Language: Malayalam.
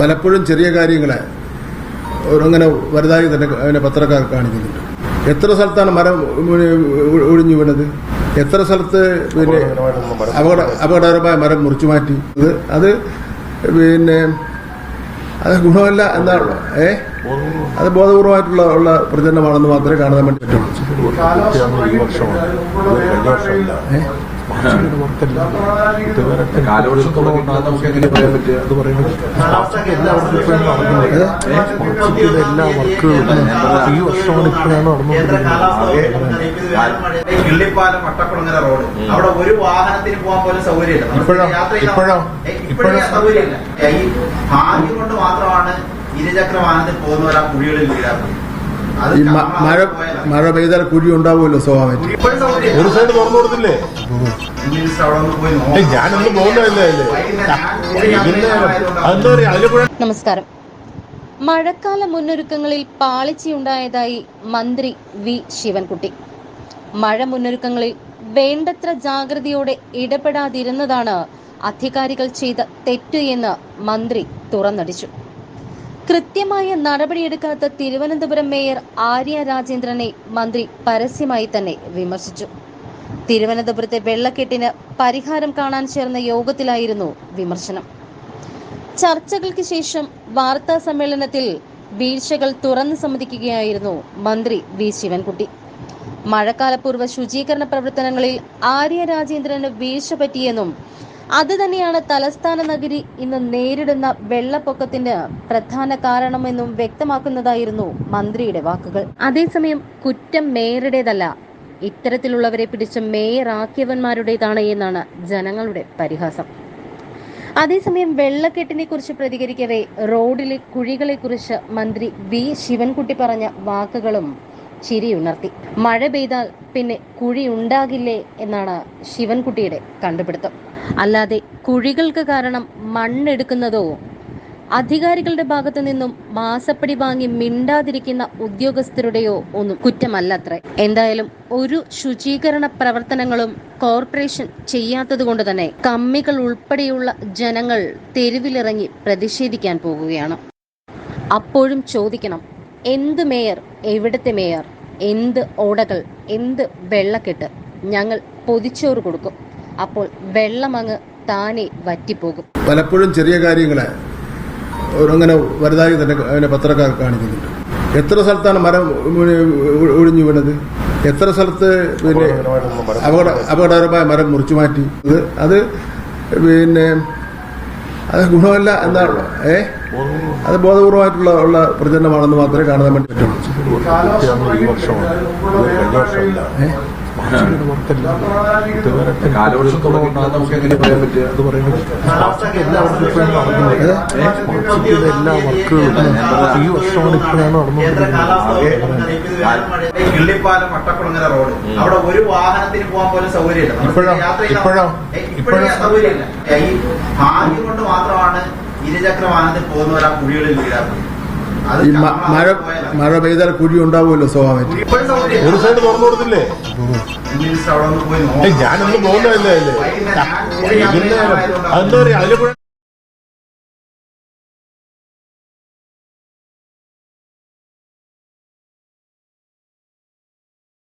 പലപ്പോഴും ചെറിയ കാര്യങ്ങളെ അങ്ങനെ വലുതായി തന്നെ അതിനെ പത്രക്കാർ കാണിക്കുന്നുണ്ട്. എത്ര സ്ഥലത്താണ് മരം ഒഴിഞ്ഞു വീണത്? എത്ര സ്ഥലത്ത് പിന്നെ അപകട അപകടകരമായ മരം മുറിച്ചു മാറ്റി? അത് പിന്നെ അത് ഗുണമല്ല എന്നാണ്. ഏ? അത് ബോധപൂർവമായിട്ടുള്ള ഉള്ള പ്രചരണമാണെന്ന് മാത്രമേ കാണാൻ വേണ്ടി പറ്റുള്ളൂ എല്ലാ വർക്കുകളും ഈ വർഷമാണ് ഇപ്പോഴാണ് നടന്നുകൊണ്ടിരിക്കുന്നത് കിള്ളിപ്പാലം വട്ടക്കുളങ്ങര റോഡ്. അവിടെ ഒരു വാഹനത്തിന് പോകാൻ പോലും സൗകര്യമില്ല? സൗകര്യമില്ല. ഈ ഭാഗ്യം കൊണ്ട് മാത്രമാണ് ഇരുചക്ര വാഹനത്തിൽ പോകുന്നവർ ആ കുഴികളിൽ വീഴാറുണ്ട് അത് ഈ മഴ മഴ പെയ്താൽ കുഴി ഉണ്ടാവുമല്ലോ സ്വാഭാവികം ഒരു സൈഡ് തുറന്നു കൊടുത്തില്ലേ. ഞാനൊന്നും കൂടെ നമസ്കാരം. മഴക്കാല മുന്നൊരുക്കങ്ങളിൽ പാളിച്ചയുണ്ടായതായി മന്ത്രി വി. ശിവൻകുട്ടി. മഴ മുന്നൊരുക്കങ്ങളിൽ വേണ്ടത്ര ജാഗ്രതയോടെ ഇടപെടാതിരുന്നതാണ് അധികാരികൾ ചെയ്ത തെറ്റ് എന്ന് മന്ത്രി തുറന്നടിച്ചു. കൃത്യമായ നടപടിയെടുക്കാത്ത തിരുവനന്തപുരം മേയർ ആര്യ രാജേന്ദ്രനെ മന്ത്രി പരസ്യമായി തന്നെ വിമർശിച്ചു. തിരുവനന്തപുരത്തെ വെള്ളക്കെട്ടിന് പരിഹാരം കാണാൻ ചേർന്ന യോഗത്തിലായിരുന്നു വിമർശനം. ചർച്ചകൾക്ക് ശേഷം വാർത്താ സമ്മേളനത്തിൽ വീഴ്ചകൾ തുറന്നു സമ്മതിക്കുകയായിരുന്നു മന്ത്രി വി. ശിവൻകുട്ടി. മഴക്കാലപൂർവ ശുചീകരണ പ്രവർത്തനങ്ങളിൽ ആര്യ രാജേന്ദ്രന് വീഴ്ച പറ്റിയെന്നും അത് തന്നെയാണ് തലസ്ഥാന നഗരി ഇന്ന് നേരിടുന്ന വെള്ളപ്പൊക്കത്തിന് പ്രധാന കാരണമെന്നും വ്യക്തമാക്കുന്നതായിരുന്നു മന്ത്രിയുടെ വാക്കുകൾ. അതേസമയം കുറ്റം മേയറുടേതല്ല ഇത്തരത്തിലുള്ളവരെ പിടിച്ച് മേയറാക്കിയവന്മാരുടേതാണ് എന്നാണ് ജനങ്ങളുടെ പരിഹാസം. അതേസമയം വെള്ളക്കെട്ടിനെ കുറിച്ച് പ്രതികരിക്കവേ റോഡിലെ കുഴികളെ കുറിച്ച് മന്ത്രി വി. ശിവൻകുട്ടി പറഞ്ഞ വാക്കുകളും ചിരിയുണർത്തി മഴ പെയ്താൽ പിന്നെ കുഴി ഉണ്ടാകില്ലേ എന്നാണ് ശിവൻകുട്ടിയുടെ കണ്ടുപിടുത്തം. അല്ലാതെ കുഴികൾക്ക് കാരണം മണ്ണെടുക്കുന്നതോ അധികാരികളുടെ ഭാഗത്തു നിന്നും മാസപ്പടി വാങ്ങി മിണ്ടാതിരിക്കുന്ന ഉദ്യോഗസ്ഥരുടെയോ ഒന്നും കുറ്റമല്ലത്രേ. എന്തായാലും ഒരു ശുചീകരണ പ്രവർത്തനങ്ങളും കോർപ്പറേഷൻ ചെയ്യാത്തത് കൊണ്ട് തന്നെ കമ്മികൾ ഉൾപ്പെടെയുള്ള ജനങ്ങൾ തെരുവിലിറങ്ങി പ്രതിഷേധിക്കാൻ പോകുകയാണ് അപ്പോഴും ചോദിക്കണം എന്ത് മേയർ എവിടുത്തെ മേയർ എന്ത് ഓടകൾ എന്ത് വെള്ളക്കെട്ട് ഞങ്ങൾ പൊതിച്ചോറ് കൊടുക്കും. അപ്പോൾ വെള്ളം അങ്ങ് താനെ വറ്റിപ്പോകും. പലപ്പോഴും ചെറിയ കാര്യങ്ങളെ അങ്ങനെ വലുതായി തന്നെ പത്രക്കാർ കാണിക്കുന്നുണ്ട്. എത്ര സ്ഥലത്താണ് മരം ഒഴിഞ്ഞു വീണത്? എത്ര സ്ഥലത്ത് പിന്നെ അപകട അപകടകരമായ മരം മുറിച്ചു മാറ്റി? അത് പിന്നെ അത് ഗുണമല്ല എന്നാണ് ഏ? അത് ബോധപൂർവമായിട്ടുള്ള ഉള്ള പ്രചരണമാണെന്ന് മാത്രമേ കാണാൻ വേണ്ടി പറ്റുള്ളൂ ഈ വർഷമാണ് ഇത് കഴിഞ്ഞ വർഷമല്ല എല്ലാ വർക്കുകളും ഈ വർഷമാണ് ഇപ്പോഴാണ് കേന്ദ്ര കാലാവസ്ഥ നടന്നുകൊണ്ടിരിക്കുന്നത് കിള്ളിപ്പാലം വട്ടക്കുളങ്ങര റോഡ് അവിടെ ഒരു വാഹനത്തിന് പോകാൻ പോലും സൗകര്യമില്ല ഇപ്പോഴോ? ഇപ്പോഴോ? ഇപ്പോഴും ഇപ്പോഴോ? സൗകര്യമില്ല ഈ ഭാഗ്യം കൊണ്ട് മാത്രമാണ് ഇരുചക്ര വാഹനത്തിൽ പോകുന്നവർ ആ കുഴികളിൽ വീഴാറുണ്ട്. ഈ മഴ മഴ പെയ്താൽ കുഴി ഉണ്ടാവുമല്ലോ സ്വാഭാവികം. ഒരു സൈഡ് തുറന്നു കൊടുത്തില്ലേ? ഞാനൊന്നും അതിലെ